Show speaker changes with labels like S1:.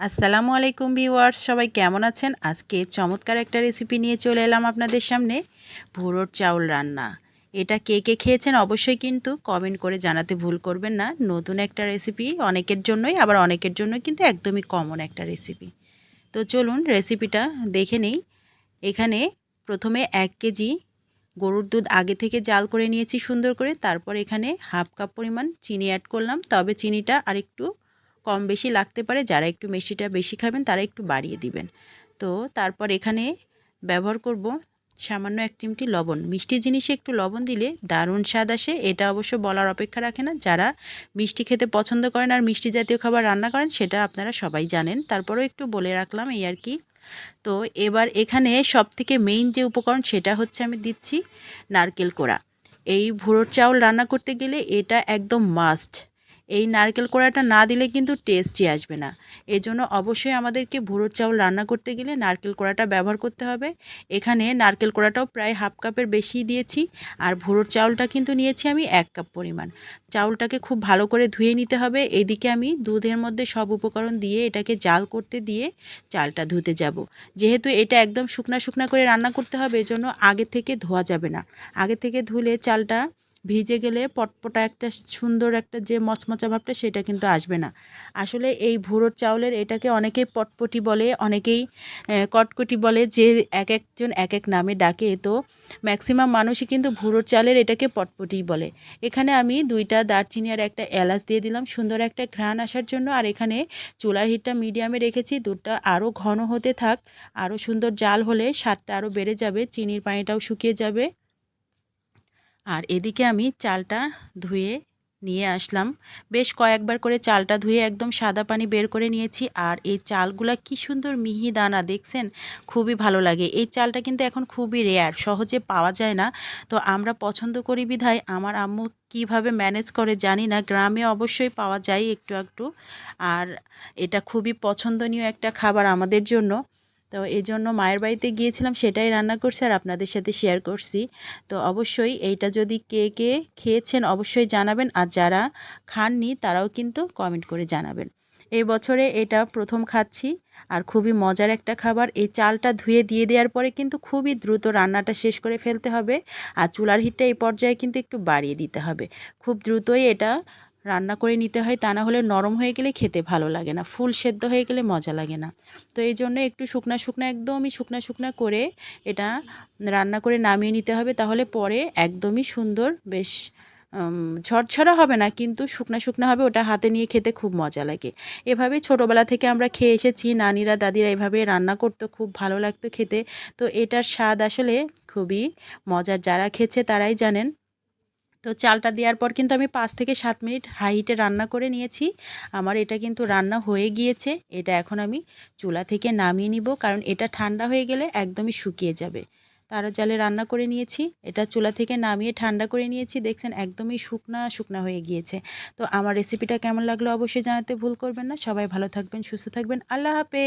S1: আসসালামু আলাইকুম ভিউয়ার্স, সবাই কেমন আছেন? আজকে চমৎকার একটা রেসিপি নিয়ে চলে এলাম আপনাদের সামনে, ভুরোর চাউল রান্না। এটা কে কে খেয়েছেন অবশ্যই কিন্তু কমেন্ট করে জানাতে ভুল করবেন না। নতুন একটা রেসিপি অনেকের জন্যই, আবার অনেকের জন্য কিন্তু একদমই কমন একটা রেসিপি তো চলুন রেসিপিটা দেখে নেই। এখানে প্রথমে এক কেজি গরুর দুধ আগে থেকে জাল করে নিয়েছি সুন্দর করে। তারপর এখানে হাফ কাপ পরিমাণ চিনি অ্যাড করলাম। তবে চিনিটা আরেকটু কম বেশি লাগতে পারে, যারা একটু মিষ্টিটা বেশি খাবেন তারা একটু বাড়িয়ে দিবেন। তো তারপর এখানে ব্যবহার করব সামান্য এক চিমটি লবণ। মিষ্টি জিনিসে একটু লবণ দিলে দারুণ স্বাদ আসে, এটা অবশ্য বলার অপেক্ষা রাখে না। যারা মিষ্টি খেতে পছন্দ করেন আর মিষ্টি জাতীয় খাবার রান্না করেন, সেটা আপনারা সবাই জানেন। তারপরেও একটু বলে রাখলাম এই আর কি। তো এবার এখানে সব থেকে মেইন যে উপকরণ, সেটা হচ্ছে আমি দিচ্ছি নারকেল কোড়া। এই ভুড়োর চাউল রান্না করতে গেলে এটা একদম মাস্ট এই নারকেল কোড়াটা না দিলে কিন্তু টেস্টই আসবে না। এজন্য অবশ্যই আমাদেরকে ভুড়োর চাউল রান্না করতে গেলে নারকেল কোড়াটা ব্যবহার করতে হবে। এখানে নারকেল কোড়াটাও প্রায় হাফ কাপের বেশি দিয়েছি আর ভুড়োর চাউলটা কিন্তু নিয়েছি আমি এক কাপ পরিমাণ। চাউলটাকে খুব ভালো করে ধুয়ে নিতে হবে। এদিকে আমি দুধের মধ্যে সব উপকরণ দিয়ে এটাকে জাল করতে দিয়ে চালটা ধুতে যাব। যেহেতু এটা একদম শুকনা শুকনা করে রান্না করতে হবে, এজন্য আগে থেকে ধোয়া যাবে না। আগে থেকে ধুলে চালটা ভিজে গেলে পটপটা একটা সুন্দর একটা যে মচমচা ভাবটা সেটা কিন্তু আসবে না। আসলে এই ভুড়োর চাউলের এটাকে অনেকেই পটপটি বলে, অনেকেই কটকটি বলে যে এক একজন এক এক নামে ডাকে। তো ম্যাক্সিমাম মানুষই কিন্তু ভুড়োর চালের এটাকে পটপটি বলে। এখানে আমি দুইটা দারচিনি আর একটা এলাচ দিয়ে দিলাম, সুন্দর একটা ঘ্রাণ আসার জন্য। আর এখানে চুলার হিটটা মিডিয়ামে রেখেছি, দুধটা আরও ঘন হতে থাক। আরও সুন্দর জাল হলে স্বাদটা আরও বেড়ে যাবে, চিনির পানিটাও শুকিয়ে যাবে। আর এদিকে আমি চালটা ধুয়ে নিয়ে আসলাম। বেশ কয়েকবার করে চালটা ধুয়ে একদম সাদা পানি বের করে নিয়েছি আর এই চালগুলা কি সুন্দর মিহি দানা, দেখছেন? খুবই ভালো লাগে। এই চালটা কিন্তু এখন খুবই রেয়ার সহজে পাওয়া যায় না। তো আমরা পছন্দ করি বিধায় আমার আম্মু কীভাবে ম্যানেজ করে জানি না, গ্রামে অবশ্যই পাওয়া যায় একটু একটু। আর এটা খুবই পছন্দনীয় একটা খাবার আমাদের জন্য। তো এই জন্য মায়ের বাড়িতে গিয়েছিলাম, সেটাই রান্না করছি আর আপনাদের সাথে শেয়ার করছি। তো অবশ্যই এইটা যদি কে কে খেয়েছেন অবশ্যই জানাবেন আর যারা খাননি তারাও কিন্তু কমেন্ট করে জানাবেন। এই বছরে এটা প্রথম খাচ্ছি আর খুবই মজার একটা খাবার। এই চালটা ধুয়ে দিয়ে দেওয়ার পরে কিন্তু খুবই দ্রুত রান্নাটা শেষ করে ফেলতে হবে আর চুলার হিটটা এই পর্যায়ে কিন্তু একটু বাড়িয়ে দিতে হবে। খুব দ্রুতই এটা রান্না করে নিতে হয়, তা না হলে নরম হয়ে গেলে খেতে ভালো লাগে না, ফুল সেদ্ধ হয়ে গেলে মজা লাগে না। তো এই জন্য একটু শুকনা শুকনা, একদমই শুকনা শুকনা করে এটা রান্না করে নামিয়ে নিতে হবে, তাহলে পরে একদমই সুন্দর, বেশ ঝরঝরা হবে না, কিন্তু শুকনা শুকনা হবে, ওটা হাতে নিয়ে খেতে খুব মজা লাগে। এভাবে ছোটোবেলা থেকে আমরা খেয়ে এসেছি, নানিরা দাদিরা এভাবে রান্না করতো, খুব ভালো লাগতো খেতে। তো এটার স্বাদ আসলে খুবই মজার, যারা খেয়েছে তারাই জানেন। তো চালটা দেওয়ার পর কিন্তু আমি পাঁচ থেকে সাত মিনিট হাই হিটে রান্না করে নিয়েছি। আমার এটা কিন্তু রান্না হয়ে গিয়েছে। এটা এখন আমি চুলা থেকে নামিয়ে নিব কারণ এটা ঠান্ডা হয়ে গেলে একদমই শুকিয়ে যাবে। তারা জালে রান্না করে নিয়েছি। এটা চুলা থেকে নামিয়ে ঠান্ডা করে নিয়েছি। দেখছেন একদমই শুকনা শুকনা হয়ে গিয়েছে। তো আমার রেসিপিটা কেমন লাগল অবশ্যই জানাতে ভুল করবেন না। সবাই ভালো থাকবেন, সুস্থ থাকবেন। আল্লাহ হাফেজ!